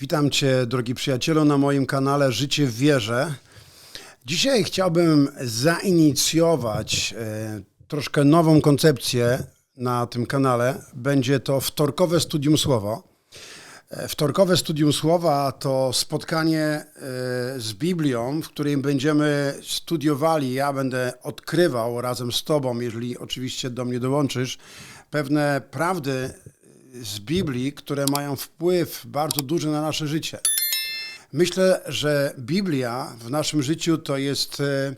Witam Cię, drogi przyjacielu, na moim kanale Życie w Wierze. Dzisiaj chciałbym zainicjować e, troszkę nową koncepcję na tym kanale. Będzie to wtorkowe studium słowa. E, Wtorkowe studium słowa to spotkanie e, z Biblią, w którym będziemy studiowali. Ja będę odkrywał razem z Tobą, jeżeli oczywiście do mnie dołączysz, pewne prawdy z Biblii, które mają wpływ bardzo duży na nasze życie. Myślę, że Biblia w naszym życiu to jest e,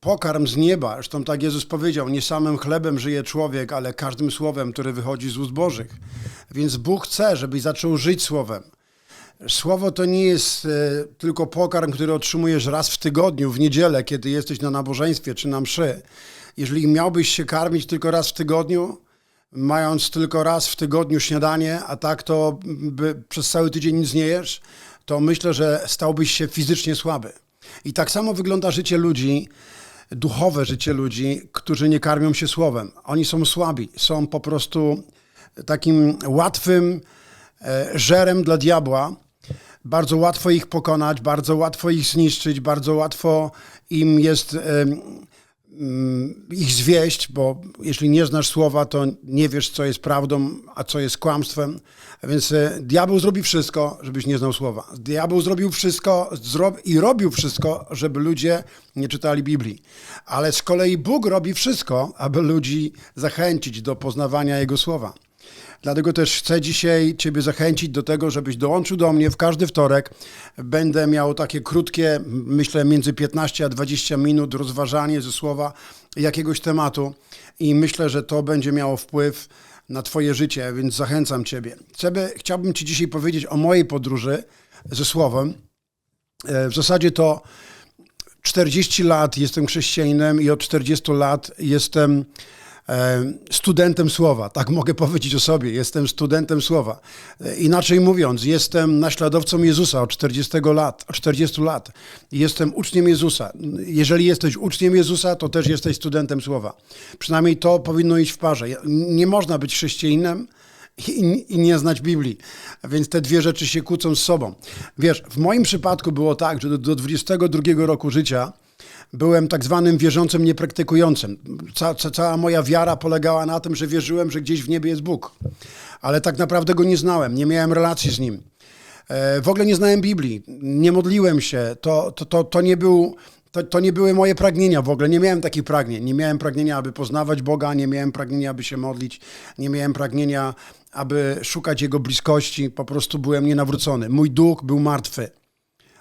pokarm z nieba. Zresztą tak Jezus powiedział, nie samym chlebem żyje człowiek, ale każdym słowem, które wychodzi z ust Bożych. Więc Bóg chce, żebyś zaczął żyć słowem. Słowo to nie jest e, tylko pokarm, który otrzymujesz raz w tygodniu, w niedzielę, kiedy jesteś na nabożeństwie czy na mszy. Jeżeli miałbyś się karmić tylko raz w tygodniu, mając tylko raz w tygodniu śniadanie, a tak to by przez cały tydzień nic nie jesz, to myślę, że stałbyś się fizycznie słaby. I tak samo wygląda życie ludzi, duchowe życie ludzi, którzy nie karmią się słowem. Oni są słabi, są po prostu takim łatwym e, żerem dla diabła. Bardzo łatwo ich pokonać, bardzo łatwo ich zniszczyć, bardzo łatwo im jest ich zwieść, bo jeśli nie znasz słowa, to nie wiesz, co jest prawdą, a co jest kłamstwem. A Więc e, diabeł zrobi wszystko, żebyś nie znał słowa. Diabeł zrobił wszystko zro- i robił wszystko, żeby ludzie nie czytali Biblii. Ale z kolei Bóg robi wszystko, aby ludzi zachęcić do poznawania Jego słowa. Dlatego też chcę dzisiaj Ciebie zachęcić do tego, żebyś dołączył do mnie w każdy wtorek. Będę miał takie krótkie, myślę między 15 a 20 minut rozważanie ze słowa jakiegoś tematu i myślę, że to będzie miało wpływ na Twoje życie, więc zachęcam Ciebie. Chciałbym Ci dzisiaj powiedzieć o mojej podróży ze słowem. E, W zasadzie to 40 lat jestem chrześcijaninem i od 40 lat jestem studentem słowa. Tak mogę powiedzieć o sobie. Jestem studentem słowa. E, Inaczej mówiąc, jestem naśladowcą Jezusa od 40 lat. Od 40 lat. Jestem uczniem Jezusa. Jeżeli jesteś uczniem Jezusa, to też jesteś studentem słowa. Przynajmniej to powinno iść w parze. Nie można być chrześcijaninem i, nie znać Biblii. A Więc te dwie rzeczy się kłócą z sobą. Wiesz, w moim przypadku było tak, że do 22 roku życia byłem tak zwanym wierzącym niepraktykującym. Ca, ca, cała moja wiara polegała na tym, że wierzyłem, że gdzieś w niebie jest Bóg. Ale tak naprawdę go nie znałem, nie miałem relacji z nim. E, W ogóle nie znałem Biblii, nie modliłem się. To, to, to, to, nie był, to, to nie były moje pragnienia w ogóle. Nie miałem takich pragnień. Nie miałem pragnienia, aby poznawać Boga, nie miałem pragnienia, aby się modlić, nie miałem pragnienia, aby szukać Jego bliskości. Po prostu byłem nienawrócony. Mój duch był martwy.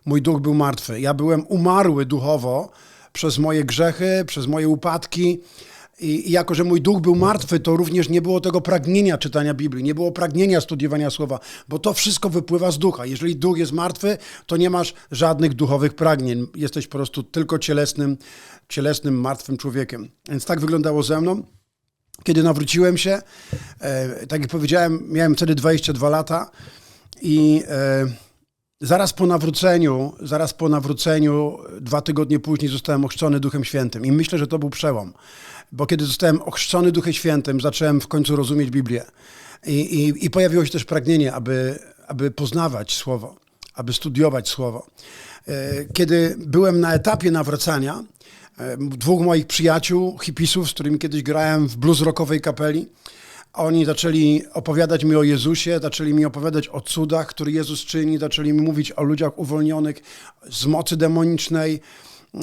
Mój duch był martwy. Ja byłem umarły duchowo przez moje grzechy, przez moje upadki. I jako, że mój duch był martwy, to również nie było tego pragnienia czytania Biblii, nie było pragnienia studiowania słowa, bo to wszystko wypływa z ducha. Jeżeli duch jest martwy, to nie masz żadnych duchowych pragnień. Jesteś po prostu tylko cielesnym, cielesnym, martwym człowiekiem. Więc tak wyglądało ze mną. Kiedy nawróciłem się, e, tak jak powiedziałem, miałem wtedy 22 lata i e, zaraz po nawróceniu, zaraz po nawróceniu, dwa tygodnie później zostałem ochrzczony Duchem Świętym i myślę, że to był przełom, bo kiedy zostałem ochrzczony Duchem Świętym, zacząłem w końcu rozumieć Biblię i, i, i pojawiło się też pragnienie, aby, aby poznawać Słowo, aby studiować Słowo. E, Kiedy byłem na etapie nawracania, e, dwóch moich przyjaciół, hipisów, z którymi kiedyś grałem w blues rockowej kapeli, oni zaczęli opowiadać mi o Jezusie, zaczęli mi opowiadać o cudach, które Jezus czyni, zaczęli mi mówić o ludziach uwolnionych z mocy demonicznej.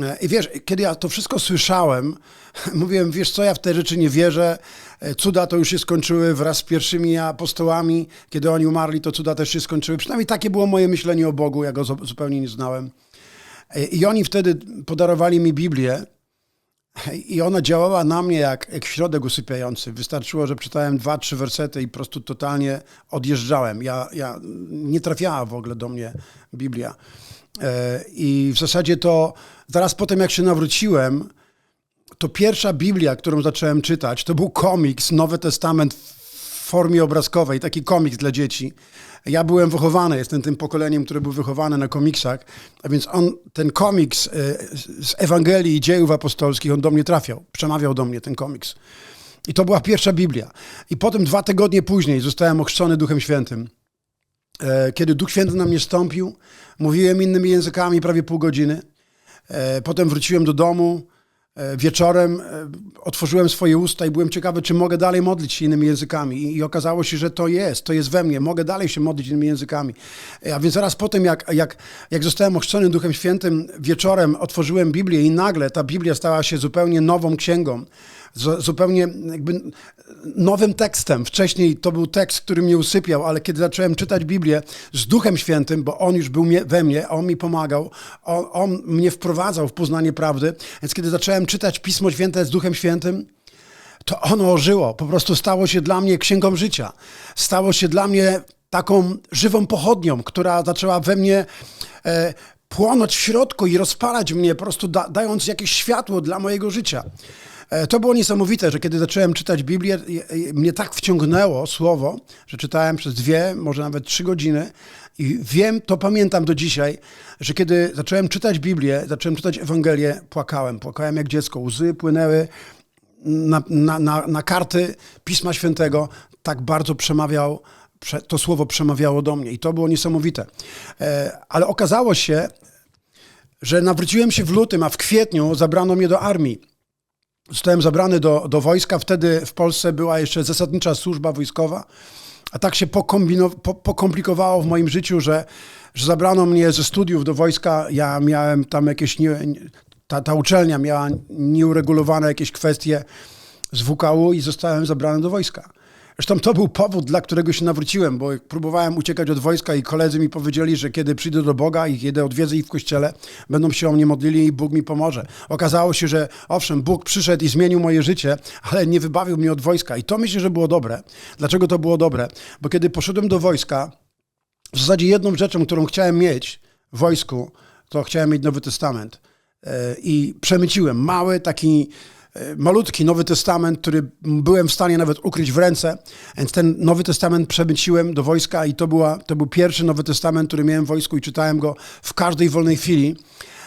E, I wiesz, kiedy ja to wszystko słyszałem, mówiłem, wiesz co, ja w te rzeczy nie wierzę. E, Cuda to już się skończyły wraz z pierwszymi apostołami. Kiedy oni umarli, to cuda też się skończyły. Przynajmniej takie było moje myślenie o Bogu, ja go zu- zupełnie nie znałem. E, I oni wtedy podarowali mi Biblię. I ona działała na mnie jak, jak środek usypiający. Wystarczyło, że czytałem dwa, trzy wersety i po prostu totalnie odjeżdżałem. Ja, ja nie trafiała w ogóle do mnie Biblia. E, I w zasadzie to zaraz po tym, jak się nawróciłem, to pierwsza Biblia, którą zacząłem czytać, to był komiks Nowy Testament w formie obrazkowej, taki komiks dla dzieci. Ja byłem wychowany, jestem tym pokoleniem, które był wychowane na komiksach, a więc on, ten komiks e, z Ewangelii i Dziejów Apostolskich, on do mnie trafiał, przemawiał do mnie ten komiks. I to była pierwsza Biblia. I potem dwa tygodnie później zostałem ochrzczony Duchem Świętym. e, kiedy Duch Święty na mnie stąpił, mówiłem innymi językami prawie pół godziny. E, Potem wróciłem do domu. E, Wieczorem e, otworzyłem swoje usta i byłem ciekawy, czy mogę dalej modlić się innymi językami. I, okazało się, że to jest, to jest we mnie. Mogę dalej się modlić innymi językami. E, A więc zaraz po tym, jak, jak, jak zostałem ochrzczony Duchem Świętym, wieczorem otworzyłem Biblię i nagle ta Biblia stała się zupełnie nową księgą. Zu- Zupełnie jakby nowym tekstem. Wcześniej to był tekst, który mnie usypiał, ale kiedy zacząłem czytać Biblię z Duchem Świętym, bo On już był we mnie, On mi pomagał, on, on mnie wprowadzał w poznanie prawdy, więc kiedy zacząłem czytać Pismo Święte z Duchem Świętym, to ono ożyło. Po prostu stało się dla mnie księgą życia. Stało się dla mnie taką żywą pochodnią, która zaczęła we mnie e, płonąć w środku i rozpalać mnie, po prostu da, dając jakieś światło dla mojego życia. E, To było niesamowite, że kiedy zacząłem czytać Biblię, mnie tak wciągnęło słowo, że czytałem przez dwie, może nawet trzy godziny i wiem, to pamiętam do dzisiaj, że kiedy zacząłem czytać Biblię, zacząłem czytać Ewangelię, płakałem. Płakałem jak dziecko, łzy płynęły na, na, na, na karty Pisma Świętego. Tak bardzo przemawiał, prze, to słowo przemawiało do mnie i to było niesamowite. E, ale okazało się, że nawróciłem się w lutym, a w kwietniu zabrano mnie do armii. Zostałem zabrany do, do wojska. Wtedy w Polsce była jeszcze zasadnicza służba wojskowa. A tak się pokombino, po, pokomplikowało w moim życiu, że, że zabrano mnie ze studiów do wojska. Ja miałem tam jakieś. Nie, ta, ta uczelnia miała nieuregulowane jakieś kwestie z WKU i zostałem zabrany do wojska. Zresztą to był powód, dla którego się nawróciłem, bo próbowałem uciekać od wojska i koledzy mi powiedzieli, że kiedy przyjdę do Boga i kiedy odwiedzę ich w kościele, będą się o mnie modlili i Bóg mi pomoże. Okazało się, że owszem, Bóg przyszedł i zmienił moje życie, ale nie wybawił mnie od wojska. I to myślę, że było dobre. Dlaczego to było dobre? Bo kiedy poszedłem do wojska, w zasadzie jedną rzeczą, którą chciałem mieć w wojsku, to chciałem mieć Nowy Testament. E, I przemyciłem mały, taki malutki Nowy Testament, który byłem w stanie nawet ukryć w ręce, więc ten Nowy Testament przemyciłem do wojska i to, była, to był pierwszy Nowy Testament, który miałem w wojsku i czytałem go w każdej wolnej chwili.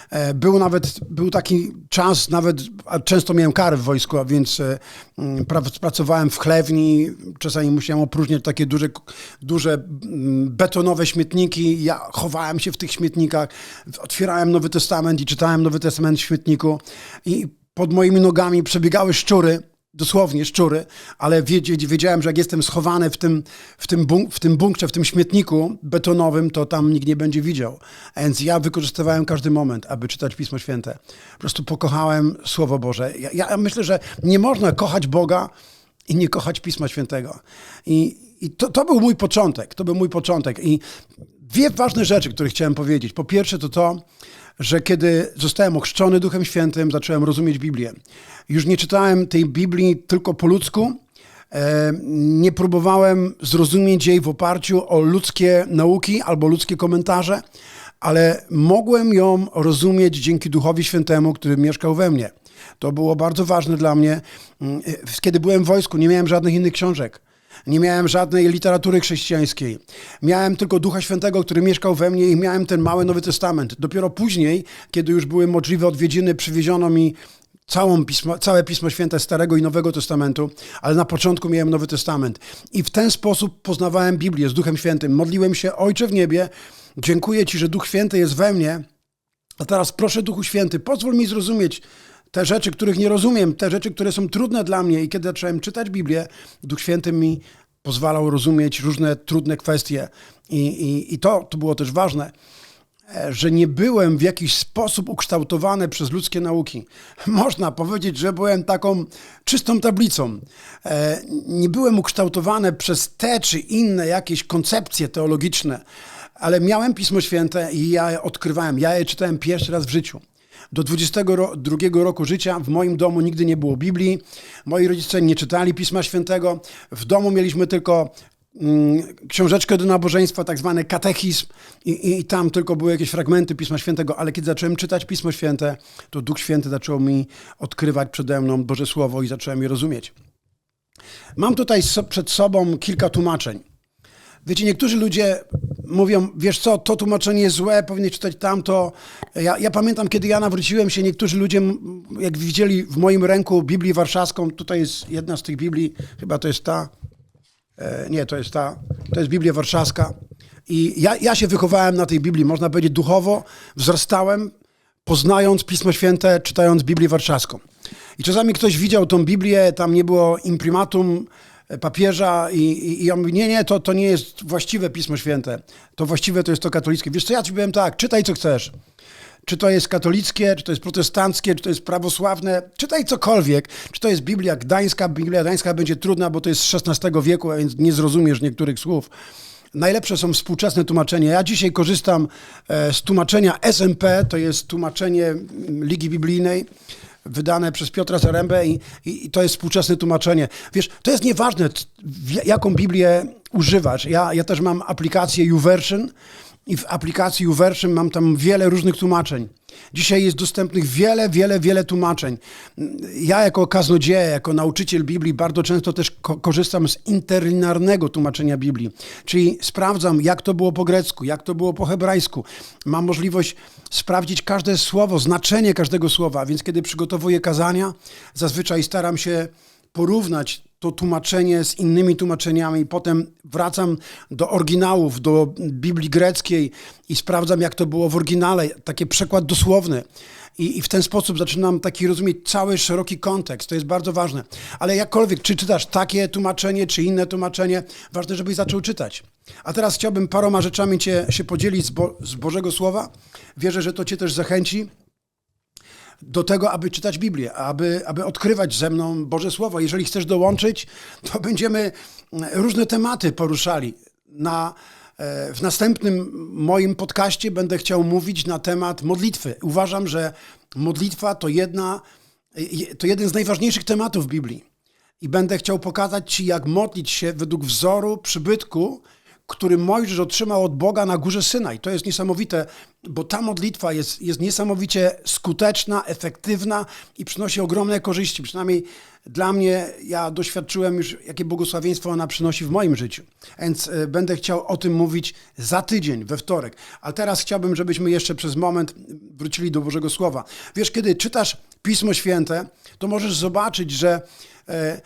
E, Był nawet, był taki czas, nawet, często miałem kary w wojsku, a więc e, mm, pra- pracowałem w chlewni, czasami musiałem opróżniać takie duże, duże mm, betonowe śmietniki, ja chowałem się w tych śmietnikach, otwierałem Nowy Testament i czytałem Nowy Testament w śmietniku i pod moimi nogami przebiegały szczury, dosłownie szczury, ale wiedziałem, że jak jestem schowany w tym, w, tym bunk- w tym bunkrze, w tym śmietniku betonowym, to tam nikt nie będzie widział. Więc ja wykorzystywałem każdy moment, aby czytać Pismo Święte. Po prostu pokochałem Słowo Boże. Ja, ja myślę, że nie można kochać Boga i nie kochać Pisma Świętego. I, i to, to był mój początek. To był mój początek. I dwie ważne rzeczy, które chciałem powiedzieć. Po pierwsze to to, że kiedy zostałem ochrzczony Duchem Świętym, zacząłem rozumieć Biblię. Już nie czytałem tej Biblii tylko po ludzku, e, nie próbowałem zrozumieć jej w oparciu o ludzkie nauki albo ludzkie komentarze, ale mogłem ją rozumieć dzięki Duchowi Świętemu, który mieszkał we mnie. To było bardzo ważne dla mnie. Mm, e, Kiedy byłem w wojsku, nie miałem żadnych innych książek. Nie miałem żadnej literatury chrześcijańskiej. Miałem tylko Ducha Świętego, który mieszkał we mnie i miałem ten mały Nowy Testament. Dopiero później, kiedy już były możliwe odwiedziny, przywieziono mi całą pismo, całe Pismo Święte Starego i Nowego Testamentu, ale na początku miałem Nowy Testament. I w ten sposób poznawałem Biblię z Duchem Świętym. Modliłem się, Ojcze w niebie, dziękuję Ci, że Duch Święty jest we mnie, a teraz proszę Duchu Święty, pozwól mi zrozumieć te rzeczy, których nie rozumiem, te rzeczy, które są trudne dla mnie. I kiedy zacząłem czytać Biblię, Duch Święty mi pozwalał rozumieć różne trudne kwestie. I, i, i to, to było też ważne, e, że nie byłem w jakiś sposób ukształtowany przez ludzkie nauki. Można powiedzieć, że byłem taką czystą tablicą. E, Nie byłem ukształtowany przez te czy inne jakieś koncepcje teologiczne, ale miałem Pismo Święte i ja je odkrywałem. Ja je czytałem pierwszy raz w życiu. Do 22 roku życia w moim domu nigdy nie było Biblii. Moi rodzice nie czytali Pisma Świętego. W domu mieliśmy tylko mm, książeczkę do nabożeństwa, tak zwany katechizm i, i, tam tylko były jakieś fragmenty Pisma Świętego, ale kiedy zacząłem czytać Pismo Święte, to Duch Święty zaczął mi odkrywać przede mną Boże Słowo i zacząłem je rozumieć. Mam tutaj przed sobą kilka tłumaczeń. Wiecie, niektórzy ludzie mówią, wiesz co, to tłumaczenie jest złe, powinieneś czytać tamto. Ja, ja pamiętam, kiedy ja nawróciłem się, niektórzy ludzie, jak widzieli w moim ręku Biblię Warszawską, tutaj jest jedna z tych Biblii, chyba to jest ta, e, nie, to jest ta, to jest Biblia Warszawska. I ja, ja się wychowałem na tej Biblii, można powiedzieć duchowo, wzrastałem, poznając Pismo Święte, czytając Biblię Warszawską. I czasami ktoś widział tą Biblię, tam nie było imprimatum papieża i, i, i on mówi, nie, nie, to, to nie jest właściwe Pismo Święte. To właściwe to jest to katolickie. Wiesz co, ja ci powiem tak, czytaj co chcesz. Czy to jest katolickie, czy to jest protestanckie, czy to jest prawosławne, czytaj cokolwiek. Czy to jest Biblia Gdańska. Biblia Gdańska będzie trudna, bo to jest z XVI wieku, a więc nie zrozumiesz niektórych słów. Najlepsze są współczesne tłumaczenia. Ja dzisiaj korzystam e, z tłumaczenia SMP, to jest tłumaczenie Ligi Biblijnej wydane przez Piotra Zarębę i, i, i, to jest współczesne tłumaczenie. Wiesz, to jest nieważne, jaką Biblię używasz. Ja, ja też mam aplikację YouVersion i w aplikacji YouVersion mam tam wiele różnych tłumaczeń. Dzisiaj jest dostępnych wiele, wiele, wiele tłumaczeń. Ja jako kaznodzieja, jako nauczyciel Biblii bardzo często też ko korzystam z interlinarnego tłumaczenia Biblii, czyli sprawdzam, jak to było po grecku, jak to było po hebrajsku. Mam możliwość sprawdzić każde słowo, znaczenie każdego słowa, więc kiedy przygotowuję kazania, zazwyczaj staram się porównać to tłumaczenie z innymi tłumaczeniami. Potem wracam do oryginałów, do Biblii greckiej i sprawdzam, jak to było w oryginale, taki przekład dosłowny. I, I, w ten sposób zaczynam taki rozumieć cały szeroki kontekst. To jest bardzo ważne. Ale jakkolwiek, czy czytasz takie tłumaczenie, czy inne tłumaczenie, ważne, żebyś zaczął czytać. A teraz chciałbym paroma rzeczami cię się podzielić z, Bo z Bożego Słowa. Wierzę, że to cię też zachęci do tego, aby czytać Biblię, aby, aby odkrywać ze mną Boże Słowo. Jeżeli chcesz dołączyć, to będziemy różne tematy poruszali. Na, e, w następnym moim podcaście będę chciał mówić na temat modlitwy. Uważam, że modlitwa to, jedna, to jeden z najważniejszych tematów Biblii. I będę chciał pokazać Ci, jak modlić się według wzoru przybytku, który Mojżesz otrzymał od Boga na górze Synaj. To jest niesamowite, bo ta modlitwa jest, jest niesamowicie skuteczna, efektywna i przynosi ogromne korzyści. Przynajmniej dla mnie, ja doświadczyłem już, jakie błogosławieństwo ona przynosi w moim życiu. Więc e, będę chciał o tym mówić za tydzień, we wtorek. A teraz chciałbym, żebyśmy jeszcze przez moment wrócili do Bożego Słowa. Wiesz, kiedy czytasz Pismo Święte, to możesz zobaczyć, że e,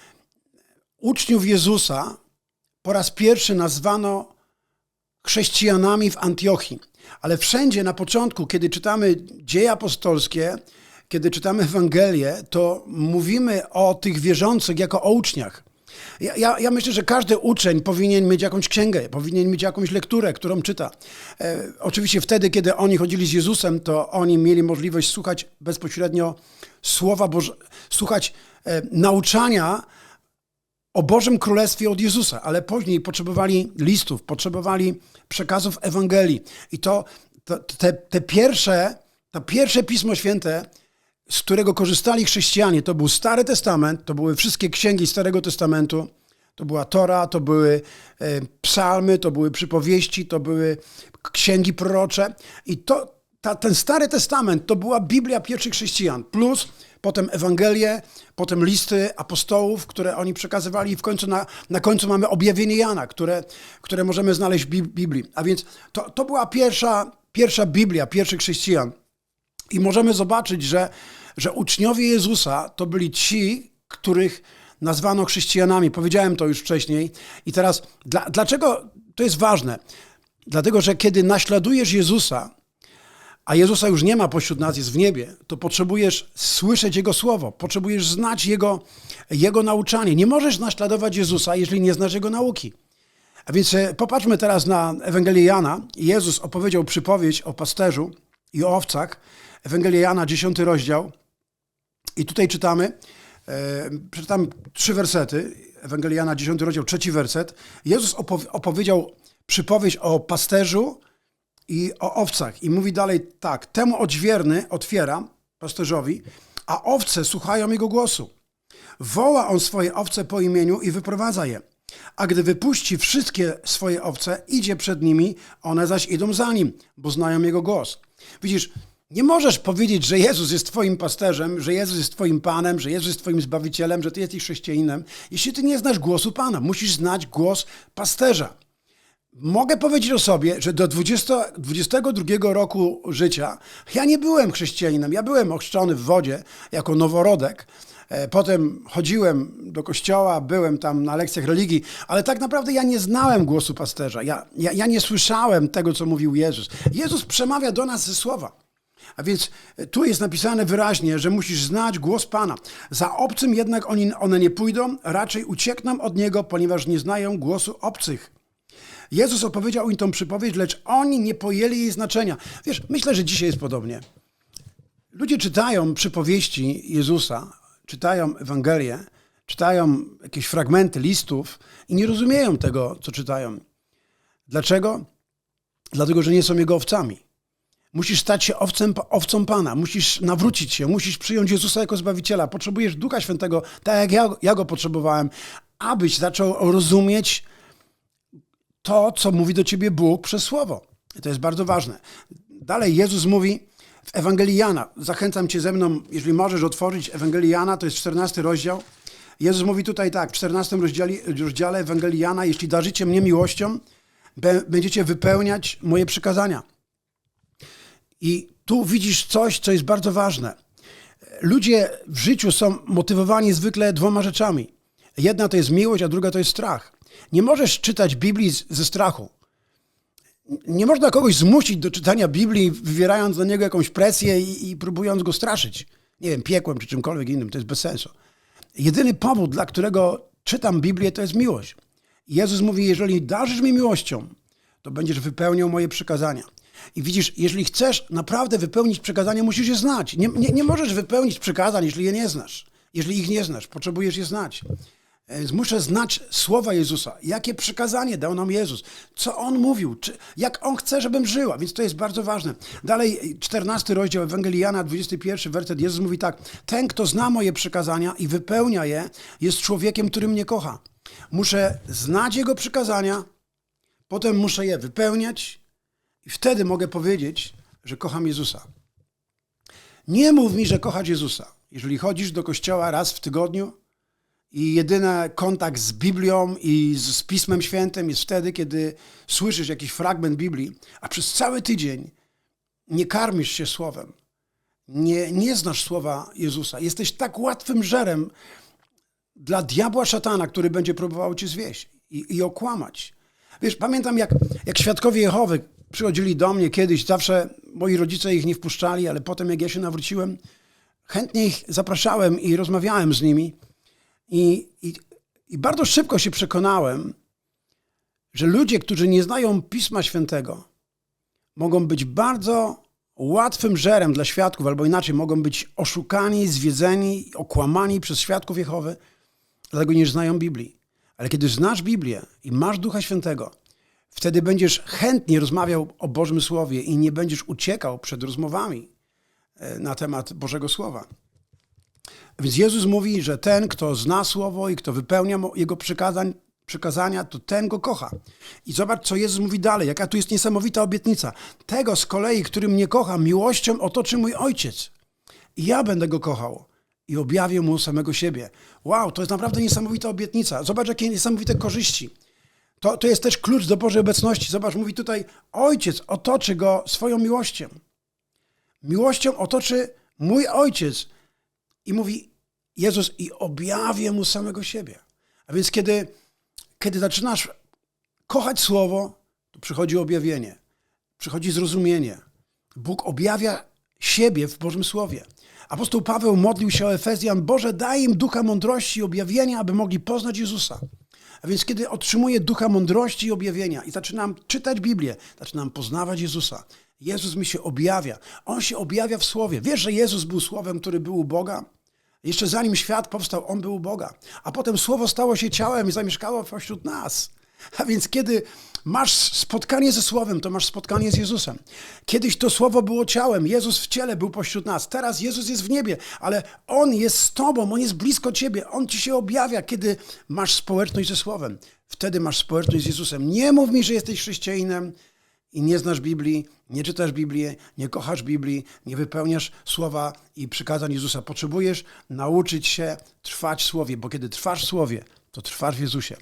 uczniów Jezusa po raz pierwszy nazwano chrześcijanami w Antiochii. Ale wszędzie na początku, kiedy czytamy dzieje apostolskie, kiedy czytamy Ewangelię, to mówimy o tych wierzących jako o uczniach. Ja, ja, ja, myślę, że każdy uczeń powinien mieć jakąś księgę, powinien mieć jakąś lekturę, którą czyta. E, oczywiście wtedy, kiedy oni chodzili z Jezusem, to oni mieli możliwość słuchać bezpośrednio Słowa Boże, słuchać e, nauczania o Bożym Królestwie od Jezusa, ale później potrzebowali listów, potrzebowali przekazów Ewangelii. I to, to te, te pierwsze, to pierwsze Pismo Święte, z którego korzystali chrześcijanie, to był Stary Testament, to były wszystkie księgi Starego Testamentu, to była Tora, to były e, psalmy, to były przypowieści, to były księgi prorocze. I to, ta, ten Stary Testament to była Biblia pierwszych chrześcijan, plus potem Ewangelie, potem listy apostołów, które oni przekazywali i w końcu na, na końcu mamy objawienie Jana, które, które możemy znaleźć w Biblii. A więc to, to była pierwsza, pierwsza Biblia pierwszych chrześcijan. I możemy zobaczyć, że, że uczniowie Jezusa to byli ci, których nazwano chrześcijanami. Powiedziałem to już wcześniej. I teraz, dla, dlaczego to jest ważne? Dlatego, że kiedy naśladujesz Jezusa, a Jezusa już nie ma pośród nas, jest w niebie, to potrzebujesz słyszeć Jego słowo, potrzebujesz znać Jego, Jego nauczanie. Nie możesz naśladować Jezusa, jeżeli nie znasz Jego nauki. A więc e, popatrzmy teraz na Ewangelię Jana. Jezus opowiedział przypowieść o pasterzu i o owcach. Ewangelia Jana, 10 rozdział. I tutaj czytamy, e, przeczytam trzy wersety. Ewangelia Jana, 10 rozdział, trzeci werset. Jezus opowiedział przypowieść o pasterzu, i o owcach. I mówi dalej tak, temu odźwierny otwiera pasterzowi, a owce słuchają jego głosu. Woła on swoje owce po imieniu i wyprowadza je. A gdy wypuści wszystkie swoje owce, idzie przed nimi, one zaś idą za nim, bo znają jego głos. Widzisz, nie możesz powiedzieć, że Jezus jest Twoim pasterzem, że Jezus jest Twoim Panem, że Jezus jest Twoim Zbawicielem, że Ty jesteś chrześcijaninem, jeśli Ty nie znasz głosu Pana. Musisz znać głos pasterza. Mogę powiedzieć o sobie, że do 20, 22 roku życia ja nie byłem chrześcijaninem. Ja byłem ochrzczony w wodzie jako noworodek, E, Potem chodziłem do kościoła, byłem tam na lekcjach religii, ale tak naprawdę ja nie znałem głosu pasterza. Ja, ja, ja nie słyszałem tego, co mówił Jezus. Jezus przemawia do nas ze słowa. A więc e, tu jest napisane wyraźnie, że musisz znać głos Pana. Za obcym jednak oni, one nie pójdą, raczej uciekną od Niego, ponieważ nie znają głosu obcych. Jezus opowiedział im tą przypowieść, lecz oni nie pojęli jej znaczenia. Wiesz, myślę, że dzisiaj jest podobnie. Ludzie czytają przypowieści Jezusa, czytają Ewangelię, czytają jakieś fragmenty listów i nie rozumieją tego, co czytają. Dlaczego? Dlatego, że nie są Jego owcami. Musisz stać się owcem, owcą Pana, musisz nawrócić się, musisz przyjąć Jezusa jako Zbawiciela. Potrzebujesz Ducha Świętego, tak jak ja, ja go potrzebowałem, abyś zaczął rozumieć to, co mówi do ciebie Bóg przez Słowo. I to jest bardzo ważne. Dalej Jezus mówi w Ewangelii Jana. Zachęcam cię ze mną, jeżeli możesz otworzyć Ewangelię Jana, to jest 14 rozdział. Jezus mówi tutaj tak, w 14 rozdziale, rozdziale Ewangelii Jana, jeśli darzycie mnie miłością, będziecie wypełniać moje przykazania. I tu widzisz coś, co jest bardzo ważne. Ludzie w życiu są motywowani zwykle dwoma rzeczami. Jedna to jest miłość, a druga to jest strach. Nie możesz czytać Biblii ze strachu. Nie można kogoś zmusić do czytania Biblii, wywierając na niego jakąś presję i, i próbując go straszyć. Nie wiem, piekłem czy czymkolwiek innym. To jest bez sensu. Jedyny powód, dla którego czytam Biblię, to jest miłość. Jezus mówi, jeżeli darzysz mi miłością, to będziesz wypełniał moje przykazania. I widzisz, jeżeli chcesz naprawdę wypełnić przykazania, musisz je znać. Nie, nie, nie możesz wypełnić przykazań, jeśli je nie znasz. Jeżeli ich nie znasz, potrzebujesz je znać. Więc muszę znać słowa Jezusa. Jakie przykazanie dał nam Jezus? Co On mówił? Czy, jak On chce, żebym żyła? Więc to jest bardzo ważne. Dalej, 14 rozdział Ewangelii Jana, 21 werset. Jezus mówi tak. Ten, kto zna moje przykazania i wypełnia je, jest człowiekiem, który mnie kocha. Muszę znać Jego przykazania, potem muszę je wypełniać i wtedy mogę powiedzieć, że kocham Jezusa. Nie mów mi, że kochasz Jezusa. Jeżeli chodzisz do kościoła raz w tygodniu, i jedyny kontakt z Biblią i z Pismem Świętym jest wtedy, kiedy słyszysz jakiś fragment Biblii, a przez cały tydzień nie karmisz się słowem, nie, nie znasz słowa Jezusa. Jesteś tak łatwym żerem dla diabła szatana, który będzie próbował cię zwieść i, i okłamać. Wiesz, pamiętam jak, jak świadkowie Jehowy przychodzili do mnie kiedyś, zawsze moi rodzice ich nie wpuszczali, ale potem jak ja się nawróciłem, chętnie ich zapraszałem i rozmawiałem z nimi. I, i, I bardzo szybko się przekonałem, że ludzie, którzy nie znają Pisma Świętego, mogą być bardzo łatwym żerem dla świadków, albo inaczej, mogą być oszukani, zwiedzeni, okłamani przez świadków Jehowy, dlatego nie znają Biblii. Ale kiedy znasz Biblię i masz Ducha Świętego, wtedy będziesz chętnie rozmawiał o Bożym Słowie i nie będziesz uciekał przed rozmowami e, na temat Bożego Słowa. Więc Jezus mówi, że ten, kto zna Słowo i kto wypełnia Jego przykazań, przykazania, to ten go kocha. I zobacz, co Jezus mówi dalej, jaka tu jest niesamowita obietnica. Tego z kolei, który mnie kocha, miłością otoczy mój Ojciec. I ja będę go kochał i objawię mu samego siebie. Wow, to jest naprawdę niesamowita obietnica. Zobacz, jakie niesamowite korzyści. To, to jest też klucz do Bożej obecności. Zobacz, mówi tutaj, Ojciec otoczy go swoją miłością. Miłością otoczy mój Ojciec. I mówi Jezus, i objawię mu samego siebie. A więc kiedy, kiedy zaczynasz kochać Słowo, to przychodzi objawienie, przychodzi zrozumienie. Bóg objawia siebie w Bożym Słowie. Apostoł Paweł modlił się o Efezjan, Boże, daj im ducha mądrości i objawienia, aby mogli poznać Jezusa. A więc kiedy otrzymuję ducha mądrości i objawienia i zaczynam czytać Biblię, zaczynam poznawać Jezusa, Jezus mi się objawia. On się objawia w Słowie. Wiesz, że Jezus był Słowem, który był u Boga? Jeszcze zanim świat powstał, On był u Boga. A potem Słowo stało się ciałem i zamieszkało pośród nas. A więc kiedy masz spotkanie ze Słowem, to masz spotkanie z Jezusem. Kiedyś to Słowo było ciałem, Jezus w ciele był pośród nas. Teraz Jezus jest w niebie, ale On jest z Tobą, On jest blisko Ciebie. On Ci się objawia, kiedy masz społeczność ze Słowem. Wtedy masz społeczność z Jezusem. Nie mów mi, że jesteś chrześcijaninem, i nie znasz Biblii, nie czytasz Biblii, nie kochasz Biblii, nie wypełniasz słowa i przykazań Jezusa. Potrzebujesz nauczyć się trwać w Słowie, bo kiedy trwasz w Słowie, to trwasz w Jezusie.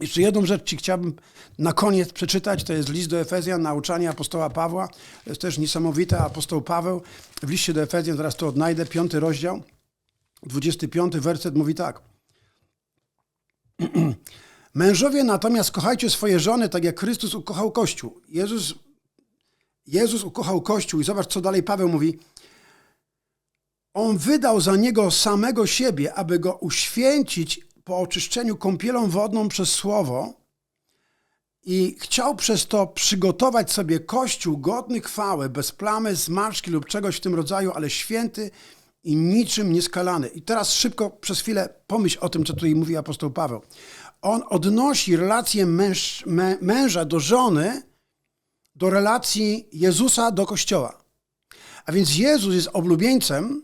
Jeszcze jedną rzecz Ci chciałbym na koniec przeczytać, to jest list do Efezjan, nauczanie apostoła Pawła. To jest też niesamowite. Apostoł Paweł w liście do Efezjan, zaraz to odnajdę, piąty rozdział. 25 werset mówi tak. Mężowie natomiast kochajcie swoje żony, tak jak Chrystus ukochał Kościół. Jezus, Jezus ukochał Kościół i zobacz, co dalej Paweł mówi. On wydał za niego samego siebie, aby go uświęcić po oczyszczeniu kąpielą wodną przez słowo i chciał przez to przygotować sobie kościół godny chwały, bez plamy, zmarszki lub czegoś w tym rodzaju, ale święty i niczym nieskalany. I teraz szybko, przez chwilę pomyśl o tym, co tutaj mówi apostoł Paweł. On odnosi relację męż, mę, męża do żony do relacji Jezusa do Kościoła. A więc Jezus jest oblubieńcem,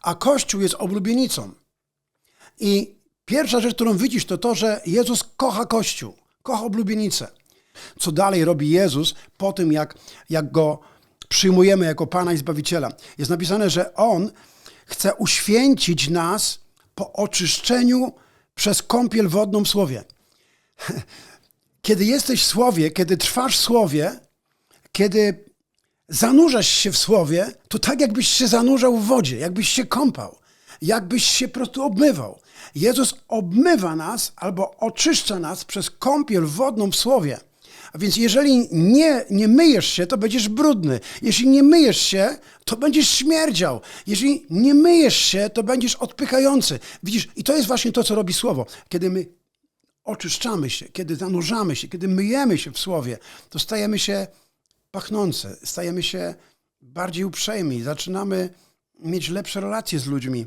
a Kościół jest oblubienicą. I pierwsza rzecz, którą widzisz, to to, że Jezus kocha Kościół, kocha oblubienicę. Co dalej robi Jezus po tym, jak, jak go przyjmujemy jako Pana i Zbawiciela? Jest napisane, że On chce uświęcić nas po oczyszczeniu przez kąpiel wodną Słowie. Kiedy jesteś w Słowie, kiedy trwasz w Słowie, kiedy zanurzasz się w Słowie, to tak jakbyś się zanurzał w wodzie, jakbyś się kąpał, jakbyś się po prostu obmywał. Jezus obmywa nas albo oczyszcza nas przez kąpiel wodną w Słowie. A więc jeżeli nie, nie myjesz się, to będziesz brudny. Jeśli nie myjesz się, to będziesz śmierdział. Jeżeli nie myjesz się, to będziesz odpychający. Widzisz, i to jest właśnie to, co robi Słowo. Kiedy my oczyszczamy się, kiedy zanurzamy się, kiedy myjemy się w Słowie, to stajemy się pachnące, stajemy się bardziej uprzejmi, zaczynamy mieć lepsze relacje z ludźmi.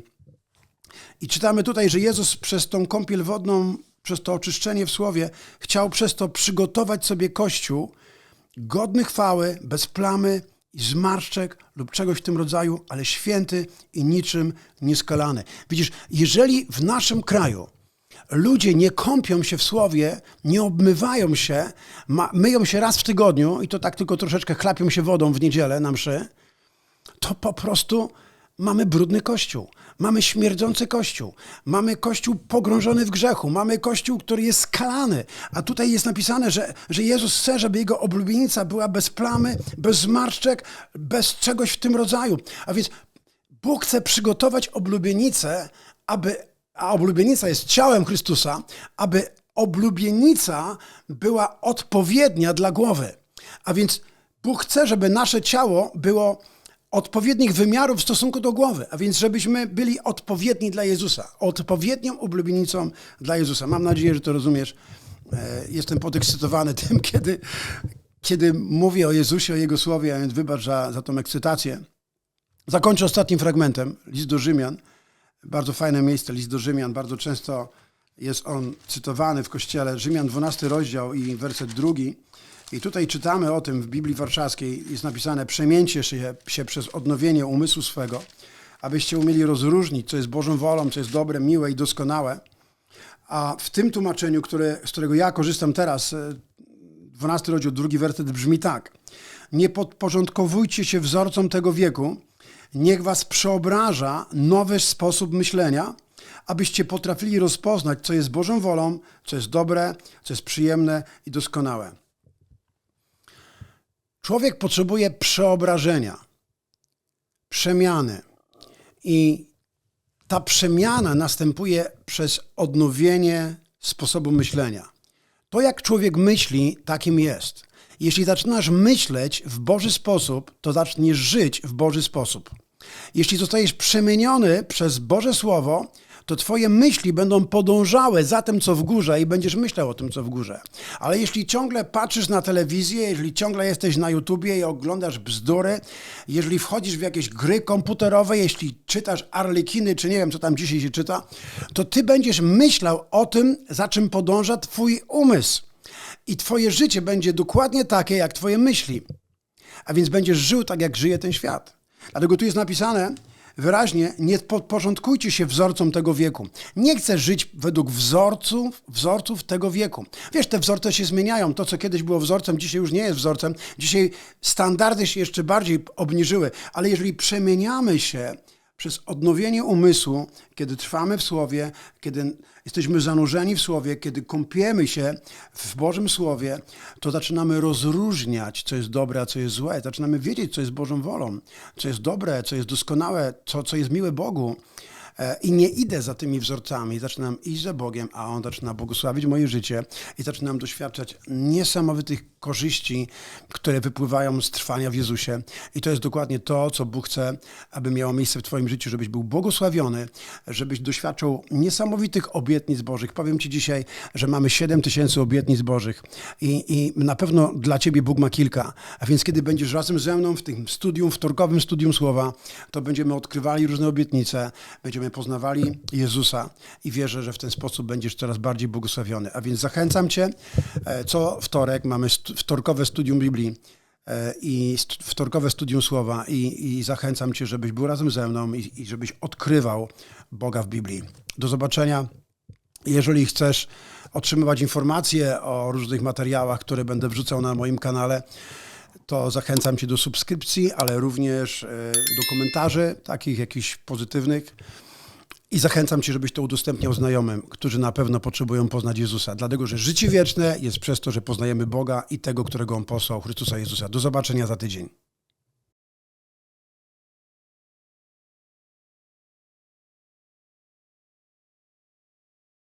I czytamy tutaj, że Jezus przez tą kąpiel wodną, przez to oczyszczenie w Słowie, chciał przez to przygotować sobie Kościół godny chwały, bez plamy i zmarszczek lub czegoś w tym rodzaju, ale święty i niczym nieskalany. Widzisz, jeżeli w naszym kraju ludzie nie kąpią się w słowie, nie obmywają się, myją się raz w tygodniu i to tak tylko troszeczkę chlapią się wodą w niedzielę na mszy, to po prostu mamy brudny kościół. Mamy śmierdzący kościół. Mamy kościół pogrążony w grzechu. Mamy kościół, który jest skalany. A tutaj jest napisane, że, że Jezus chce, żeby jego oblubienica była bez plamy, bez zmarszczek, bez czegoś w tym rodzaju. A więc Bóg chce przygotować oblubienicę, aby a oblubienica jest ciałem Chrystusa, aby oblubienica była odpowiednia dla głowy. A więc Bóg chce, żeby nasze ciało było odpowiednich wymiarów w stosunku do głowy, a więc żebyśmy byli odpowiedni dla Jezusa, odpowiednią oblubienicą dla Jezusa. Mam nadzieję, że to rozumiesz. E, jestem podekscytowany tym, kiedy, kiedy mówię o Jezusie, o Jego słowie, a więc wybacz za, za tą ekscytację. Zakończę ostatnim fragmentem, list do Rzymian. Bardzo fajne miejsce, list do Rzymian. Bardzo często jest on cytowany w kościele. Rzymian 12 rozdział i werset drugi. I tutaj czytamy o tym w Biblii Warszawskiej. Jest napisane: Przemieńcie się, się przez odnowienie umysłu swego, abyście umieli rozróżnić, co jest Bożą wolą, co jest dobre, miłe i doskonałe. A w tym tłumaczeniu, które, z którego ja korzystam teraz, 12 e, rozdział, drugi werset brzmi tak. Nie podporządkowujcie się wzorcom tego wieku, Niech was przeobraża nowy sposób myślenia, abyście potrafili rozpoznać, co jest Bożą wolą, co jest dobre, co jest przyjemne i doskonałe. Człowiek potrzebuje przeobrażenia, przemiany. I ta przemiana następuje przez odnowienie sposobu myślenia. To, jak człowiek myśli, takim jest. Jeśli zaczynasz myśleć w Boży sposób, to zaczniesz żyć w Boży sposób. Jeśli zostajesz przemieniony przez Boże Słowo, to Twoje myśli będą podążały za tym, co w górze i będziesz myślał o tym, co w górze. Ale jeśli ciągle patrzysz na telewizję, jeżeli ciągle jesteś na YouTubie i oglądasz bzdury, jeżeli wchodzisz w jakieś gry komputerowe, jeśli czytasz arlekiny, czy nie wiem, co tam dzisiaj się czyta, to Ty będziesz myślał o tym, za czym podąża Twój umysł. I Twoje życie będzie dokładnie takie, jak Twoje myśli. A więc będziesz żył tak, jak żyje ten świat. Dlatego tu jest napisane wyraźnie, nie podporządkujcie się wzorcom tego wieku. Nie chcę żyć według wzorców, wzorców tego wieku. Wiesz, te wzorce się zmieniają. To, co kiedyś było wzorcem, dzisiaj już nie jest wzorcem. Dzisiaj standardy się jeszcze bardziej obniżyły. Ale jeżeli przemieniamy się przez odnowienie umysłu, kiedy trwamy w Słowie, kiedy jesteśmy zanurzeni w Słowie, kiedy kąpiemy się w Bożym Słowie, to zaczynamy rozróżniać, co jest dobre, a co jest złe. Zaczynamy wiedzieć, co jest Bożą wolą, co jest dobre, co jest doskonałe, co, co jest miłe Bogu. E, i nie idę za tymi wzorcami, zaczynam iść za Bogiem, a On zaczyna błogosławić moje życie i zaczynam doświadczać niesamowitych korzyści, które wypływają z trwania w Jezusie. I to jest dokładnie to, co Bóg chce, aby miało miejsce w Twoim życiu, żebyś był błogosławiony, żebyś doświadczał niesamowitych obietnic Bożych. Powiem Ci dzisiaj, że mamy 7 tysięcy obietnic Bożych i, i na pewno dla Ciebie Bóg ma kilka. A więc kiedy będziesz razem ze mną w tym studium, wtorkowym studium Słowa, to będziemy odkrywali różne obietnice, będziemy poznawali Jezusa i wierzę, że w ten sposób będziesz coraz bardziej błogosławiony. A więc zachęcam Cię, e, co wtorek mamy wtorkowe studium Biblii e, i wtorkowe studium Słowa i, i zachęcam Cię, żebyś był razem ze mną i, i żebyś odkrywał Boga w Biblii. Do zobaczenia. Jeżeli chcesz otrzymywać informacje o różnych materiałach, które będę wrzucał na moim kanale, to zachęcam Cię do subskrypcji, ale również e, do komentarzy, takich jakichś pozytywnych. I zachęcam Cię, żebyś to udostępniał znajomym, którzy na pewno potrzebują poznać Jezusa. Dlatego, że życie wieczne jest przez to, że poznajemy Boga i tego, którego On posłał, Chrystusa Jezusa. Do zobaczenia za tydzień.